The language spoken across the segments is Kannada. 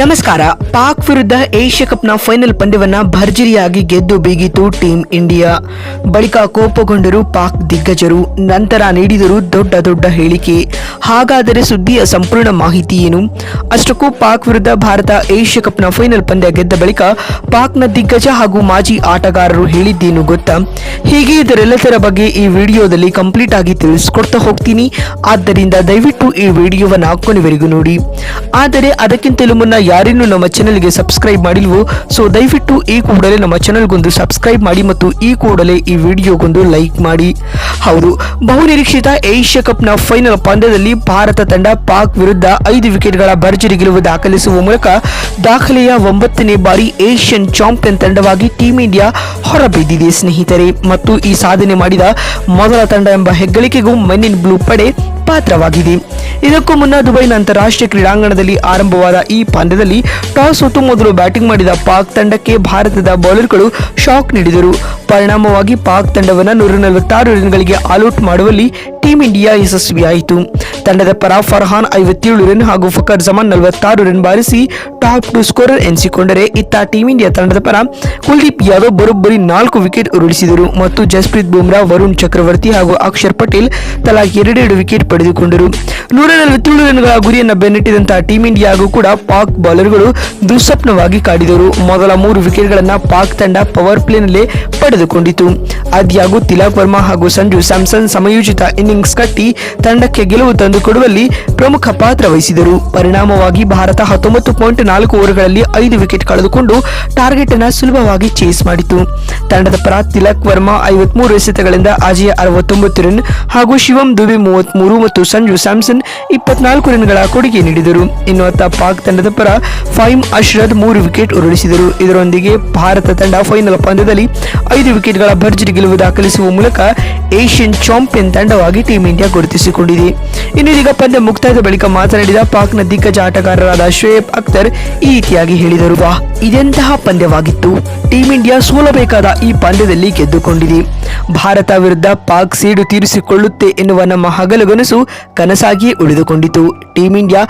ನಮಸ್ಕಾರ. ಪಾಕ್ ವಿರುದ್ಧ ಏಷ್ಯಾ ಕಪ್ನ ಫೈನಲ್ ಪಂದ್ಯವನ್ನ ಭರ್ಜರಿಯಾಗಿ ಗೆದ್ದು ಬೀಗಿತು ಟೀಂ ಇಂಡಿಯಾ. ಬಳಿಕ ಕೋಪಗೊಂಡರು ಪಾಕ್ ದಿಗ್ಗಜರು, ನಂತರ ನೀಡಿದರು ದೊಡ್ಡ ದೊಡ್ಡ ಹೇಳಿಕೆ. ಹಾಗಾದರೆ ಸುದ್ದಿಯ ಸಂಪೂರ್ಣ ಮಾಹಿತಿ ಏನು? ಅಷ್ಟಕ್ಕೂ ಪಾಕ್ ವಿರುದ್ಧ ಭಾರತ ಏಷ್ಯಾ ಕಪ್ನ ಫೈನಲ್ ಪಂದ್ಯ ಗೆದ್ದ ಬಳಿಕ ಪಾಕ್ನ ದಿಗ್ಗಜ ಹಾಗೂ ಮಾಜಿ ಆಟಗಾರರು ಹೇಳಿದ್ದೇನು ಗೊತ್ತಾ? ಹೀಗೆ ಇದರೆಲ್ಲದರ ಬಗ್ಗೆ ಈ ವಿಡಿಯೋದಲ್ಲಿ ಕಂಪ್ಲೀಟ್ ಆಗಿ ತಿಳಿಸ್ಕೊಡ್ತಾ ಹೋಗ್ತೀನಿ. ಆದ್ದರಿಂದ ದಯವಿಟ್ಟು ಈ ವಿಡಿಯೋವನ್ನು ಕೊನೆವರೆಗೂ ನೋಡಿ. ಆದರೆ ಅದಕ್ಕಿಂತಲೂ ಮುನ್ನ ಯಾರಿನ್ನೂ ನಮ್ಮ ಚಾನೆಲ್ಗೆ ಸಬ್ಸ್ಕ್ರೈಬ್ ಮಾಡಿಲ್ವೋ? ಸೊ ದಯವಿಟ್ಟು ಈ ಕೂಡಲೇ ನಮ್ಮ ಚಾನೆಲ್ಗೊಂದು ಸಬ್ಸ್ಕ್ರೈಬ್ ಮಾಡಿ ಮತ್ತು ಈ ಕೂಡಲೇ ಈ ವಿಡಿಯೋಗೊಂದು ಲೈಕ್ ಮಾಡಿ. ಹೌದು, ಬಹುನಿರೀಕ್ಷಿತ ಏಷ್ಯಾ ಕಪ್ನ ಫೈನಲ್ ಪಂದ್ಯದಲ್ಲಿ ಭಾರತ ತಂಡ ಪಾಕ್ ವಿರುದ್ಧ ಐದು ವಿಕೆಟ್ಗಳ ಭರ್ಜರಿ ಗೆಲುವು ದಾಖಲಿಸುವ ಮೂಲಕ ದಾಖಲೆಯ ಒಂಬತ್ತನೇ ಬಾರಿ ಏಷ್ಯನ್ ಚಾಂಪಿಯನ್ ತಂಡವಾಗಿ ಟೀಂ ಇಂಡಿಯಾ ಹೊರಬಿದ್ದಿದೆ, ಸ್ನೇಹಿತರೆ. ಮತ್ತು ಈ ಸಾಧನೆ ಮಾಡಿದ ಮೊದಲ ತಂಡ ಎಂಬ ಹೆಗ್ಗಳಿಕೆಗೂ ಮಣ್ಣಿನ ಬ್ಲೂ ಪಡೆ ಪಾತ್ರವಾಗಿದೆ. ಇದಕ್ಕೂ ಮುನ್ನ ದುಬೈನ ಅಂತಾರಾಷ್ಟ್ರೀಯ ಕ್ರೀಡಾಂಗಣದಲ್ಲಿ ಆರಂಭವಾದ ಈ ಪಂದ್ಯದಲ್ಲಿ ಟಾಸ್ ಹೊತ್ತು ಮೊದಲು ಬ್ಯಾಟಿಂಗ್ ಮಾಡಿದ ಪಾಕ್ ತಂಡಕ್ಕೆ ಭಾರತದ ಬೌಲರ್ಗಳು ಶಾಕ್ ನೀಡಿದರು. ಪರಿಣಾಮವಾಗಿ ಪಾಕ್ ತಂಡವನ್ನು ನೂರ ನಲವತ್ತಾರು ರನ್ಗಳಿಗೆ ಆಲ್ಔಟ್ ಮಾಡುವಲ್ಲಿ ಟೀಂ ಇಂಡಿಯಾ ಯಶಸ್ವಿಯಾಯಿತು ತಂಡದ ಪರ ಫರ್ಹಾನ್ ಐವತ್ತೇಳು ರನ್ ಹಾಗೂ ಫಕರ್ ಜಮಾನ್ ನಲವತ್ತಾರು ರನ್ ಬಾರಿಸಿ ಟಾಪ್ ಟು ಸ್ಕೋರರ್ ಎನಿಸಿಕೊಂಡರೆ ಇತ್ತ ಟೀಂ ಇಂಡಿಯಾ ತಂಡದ ಪರ ಕುಲ್ದೀಪ್ ಯಾದವ್ ಬರೋಬ್ಬರಿ ನಾಲ್ಕು ವಿಕೆಟ್ ಉರುಳಿಸಿದರು ಮತ್ತು ಜಸ್ಪ್ರೀತ್ ಬುಮ್ರಾ, ವರುಣ್ ಚಕ್ರವರ್ತಿ ಹಾಗೂ ಅಕ್ಷರ್ ಪಟೇಲ್ ತಲಾ ಎರಡೆರಡು ವಿಕೆಟ್ ಪಡೆದುಕೊಂಡರು. ನೂರ ನಲವತ್ತೇಳು ರನ್ಗಳ ಗುರಿಯನ್ನು ಬೆನ್ನಟ್ಟಿದಂತಹ ಟೀಂ ಇಂಡಿಯಾಗೂ ಕೂಡ ಪಾಕ್ ಬೌಲರ್ಗಳು ದುಸ್ವಪ್ನವಾಗಿ ಕಾಡಿದರು. ಮೊದಲ ಮೂರು ವಿಕೆಟ್ಗಳನ್ನು ಪಾಕ್ ತಂಡ ಪವರ್ ಪ್ಲೇನಲ್ಲೇ ಪಡೆದುಕೊಂಡಿತು. ಆದ್ಯಾಗೂ ತಿಲಕ್ ವರ್ಮಾ ಹಾಗೂ ಸಂಜು ಸ್ಯಾಮ್ಸನ್ ಸಮಯೋಚಿತ ಇನ್ನಿಂಗ್ಸ್ ಕಟ್ಟಿ ತಂಡಕ್ಕೆ ಗೆಲುವು ತಂದುಕೊಡುವಲ್ಲಿ ಪ್ರಮುಖ ಪಾತ್ರ ವಹಿಸಿದರು. ಪರಿಣಾಮವಾಗಿ ಭಾರತ ಹತ್ತೊಂಬತ್ತು ಪಾಯಿಂಟ್ ನಾಲ್ಕು ಓವರ್ಗಳಲ್ಲಿ ಐದು ವಿಕೆಟ್ ಕಳೆದುಕೊಂಡು ಟಾರ್ಗೆಟ್ ಅನ್ನು ಸುಲಭವಾಗಿ ಚೇಸ್ ಮಾಡಿತು. ತಂಡದ ಪರ ತಿಲಕ್ ವರ್ಮಾ ಐವತ್ಮೂರು ಎಸೆತಗಳಿಂದ ಅಜಯ್ ಅರವತ್ತೊಂಬತ್ತು ರನ್ ಹಾಗೂ ಶಿವಂ ದುಬೆ ಮೂವತ್ಮೂರು ಮತ್ತು ಸಂಜು ಸ್ಯಾಮ್ಸನ್ ಇಪ್ಪತ್ನಾಲ್ಕು ರನ್ಗಳ ಕೊಡುಗೆ ನೀಡಿದರು. ಇನ್ನು ಅತ್ತ ಪಾಕ್ ತಂಡದ ಪರ ಫೈಮ್ ಅಶ್ರದ್ ಮೂರು ವಿಕೆಟ್ ಉರುಳಿಸಿದರು. ಇದರೊಂದಿಗೆ ಭಾರತ ತಂಡ ಫೈನಲ್ ಪಂದ್ಯದಲ್ಲಿ ಐದು ವಿಕೆಟ್ಗಳ ಭರ್ಜರಿ ಗೆಲುವು ದಾಖಲಿಸುವ ಮೂಲಕ ಏಷ್ಯನ್ ಚಾಂಪಿಯನ್ ತಂಡವಾಗಿ ಟೀಂ ಇಂಡಿಯಾ ಗುರುತಿಸಿಕೊಂಡಿದೆ. ಇನ್ನು ಇದೀಗ ಪಂದ್ಯ ಮುಕ್ತಾಯದ ಬಳಿಕ ಮಾತನಾಡಿದ ಪಾಕ್ನ ದಿಗ್ಗಜ ಆಟಗಾರರಾದ ಶೋಯೇಬ್ ಅಖ್ತರ್ ಈ ರೀತಿಯಾಗಿ ಹೇಳಿದರು. ಇದೆಂತಹ ಪಂದ್ಯವಾಗಿತ್ತು. ಟೀಂ ಇಂಡಿಯಾ ಸೋಲಬೇಕಾದ ಈ ಪಂದ್ಯದಲ್ಲಿ ಗೆದ್ದುಕೊಂಡಿದೆ. ಭಾರತ ವಿರುದ್ಧ ಪಾಕ್ ಸೀಡು ತೀರಿಸಿಕೊಳ್ಳುತ್ತೆ ಎನ್ನುವ ನಮ್ಮ ಹಗಲುಗನಸು ಕನಸಾಗಿಯೇ ಉಳಿದುಕೊಂಡಿತು. ಟೀಂ ಇಂಡಿಯಾ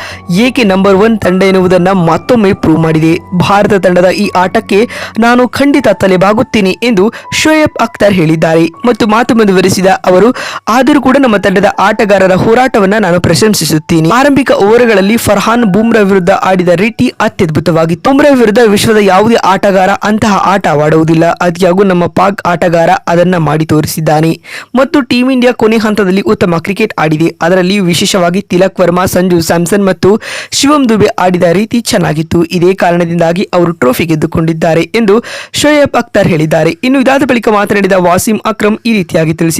ಏಕೆ ನಂಬರ್ ಒನ್ ತಂಡ ಎನ್ನುವುದನ್ನು ಮತ್ತೊಮ್ಮೆ ಪ್ರೂವ್ ಮಾಡಿದೆ. ಭಾರತ ತಂಡದ ಈ ಆಟಕ್ಕೆ ನಾನು ಖಂಡಿತ ತಲೆಬಾಗುತ್ತೇನೆ ಎಂದು ಶೋಯೇಬ್ ಅಖ್ತರ್ ಹೇಳಿದ್ದಾರೆ. ಮತ್ತು ಮಾತು ಮುಂದುವರಿಸಿದ ಅವರು, ಆದರೂ ಕೂಡ ನಮ್ಮ ತಂಡದ ಆಟಗಾರರ ಹೋರಾಟವನ್ನ ನಾನು ಪ್ರಶಂಸಿಸುತ್ತೇನೆ. ಆರಂಭಿಕ ಓವರ್ಗಳಲ್ಲಿ ಫರ್ಹಾನ್ ಬೂಮ್ರಾ ವಿರುದ್ಧ ಆಡಿದ ರೀತಿ ಅತ್ಯದ್ಭುತವಾಗಿತ್ತು ಬೂಮ್ರಾ ವಿರುದ್ಧ ವಿಶ್ವದ ಯಾವುದೇ ಆಟಗಾರ ಅಂತಹ ಆಟ ಆಡುವುದಿಲ್ಲ ಅದ್ಯಾಗೂ ನಮ್ಮ ಪಾಕ್ ಆಟಗಾರ ಅದನ್ನ ಮಾಡಿ ತೋರಿಸಿದ್ದಾನೆ. ಮತ್ತು ಟೀಂ ಇಂಡಿಯಾ ಕೊನೆ ಹಂತದಲ್ಲಿ ಉತ್ತಮ ಕ್ರಿಕೆಟ್ ಆಡಿದೆ. ಅದರಲ್ಲಿಯೂ ವಿಶೇಷವಾಗಿ ತಿಲಕ್ ವರ್ಮಾ, ಸಂಜು ಸ್ಯಾಮ್ಸನ್ ಮತ್ತು ಶಿವಂ ದುಬೆ ಆಡಿದ ರೀತಿ ಚೆನ್ನಾಗಿತ್ತು. ಇದೇ ಕಾರಣದಿಂದಾಗಿ ಅವರು ಟ್ರೋಫಿ ಗೆದ್ದುಕೊಂಡಿದ್ದಾರೆ ಎಂದು ಶೋಯಬ್ ಅಖ್ತರ್ ಹೇಳಿದ್ದಾರೆ. ಇನ್ನು ಇದಾದ ಬಳಿಕ ಮಾತನಾಡಿದ ವಾಸಿಂ ಅಕ್ರಮ್ ಈ ರೀತಿಯಾಗಿ ತಿಳಿಸಿದ್ದಾರೆ.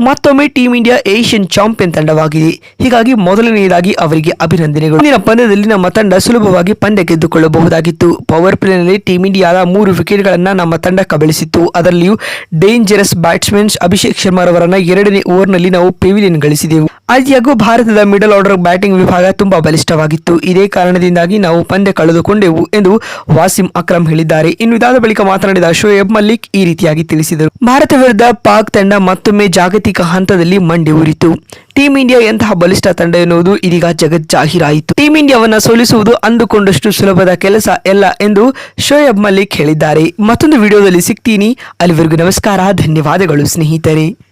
ಮತ್ತೊಮ್ಮೆ ಟೀಂ ಇಂಡಿಯಾ ಏಷ್ಯನ್ ಚಾಂಪಿಯನ್ ತಂಡವಾಗಿದೆ. ಹೀಗಾಗಿ ಮೊದಲನೆಯದಾಗಿ ಅವರಿಗೆ ಅಭಿನಂದನೆಗಳು. ಮುಂದಿನ ಪಂದ್ಯದಲ್ಲಿ ನಮ್ಮ ತಂಡ ಸುಲಭವಾಗಿ ಪಂದ್ಯ ಗೆದ್ದುಕೊಳ್ಳಬಹುದಾಗಿತ್ತು. ಪವರ್ ಪ್ಲೇನಲ್ಲಿ ಟೀಂ ಇಂಡಿಯಾದ ಮೂರು ವಿಕೆಟ್ಗಳನ್ನ ನಮ್ಮ ತಂಡ ಕಬಳಿಸಿತ್ತು ಅದರಲ್ಲಿಯೂ ಡೇಂಜರಸ್ ಬ್ಯಾಟ್ಸ್ಮನ್ ಅಭಿಷೇಕ್ ಶರ್ಮಾರವರನ್ನ ಎರಡನೇ ಓವರ್ನಲ್ಲಿ ನಾವು ಪೆವಿಲಿಯನ್ ಗಳಿಸಿದೆವು. ಆದ್ಯಾಗೂ ಭಾರತದ ಮಿಡಲ್ ಆರ್ಡರ್ ಬ್ಯಾಟಿಂಗ್ ವಿಭಾಗ ತುಂಬಾ ಬಲಿಷ್ಠವಾಗಿತ್ತು. ಇದೇ ಕಾರಣದಿಂದಾಗಿ ನಾವು ಪಂದ್ಯ ಕಳೆದುಕೊಂಡೆವು ಎಂದು ವಾಸಿಂ ಅಕ್ರಮ್ ಹೇಳಿದ್ದಾರೆ. ಇನ್ನು ಇದಾದ ಬಳಿಕ ಮಾತನಾಡಿದ ಶೋಯಬ್ ಮಲ್ಲಿಕ್ ಈ ರೀತಿಯಾಗಿ ತಿಳಿಸಿದರು. ಭಾರತ ವಿರುದ್ಧ ಪಾಕ್ ತಂಡ ಮತ್ತೊಮ್ಮೆ ಜಾಗತಿಕ ಹಂತದಲ್ಲಿ ಮಂಡಿ ಉರಿತು ಟೀಂ ಇಂಡಿಯಾ ಎಂತಹ ಬಲಿಷ್ಠ ತಂಡ ಎನ್ನುವುದು ಇದೀಗ ಜಗತ್ ಜಾಹೀರಾಯಿತು. ಟೀಂ ಇಂಡಿಯಾವನ್ನ ಸೋಲಿಸುವುದು ಅಂದುಕೊಂಡಷ್ಟು ಸುಲಭದ ಕೆಲಸ ಎಲ್ಲ ಎಂದು ಶೋಯಬ್ ಮಲ್ಲಿಕ್ ಹೇಳಿದ್ದಾರೆ. ಮತ್ತೊಂದು ವಿಡಿಯೋದಲ್ಲಿ ಸಿಗ್ತೀನಿ. ಅಲ್ಲಿವರೆಗೂ ನಮಸ್ಕಾರ. ಧನ್ಯವಾದಗಳು ಸ್ನೇಹಿತರೆ.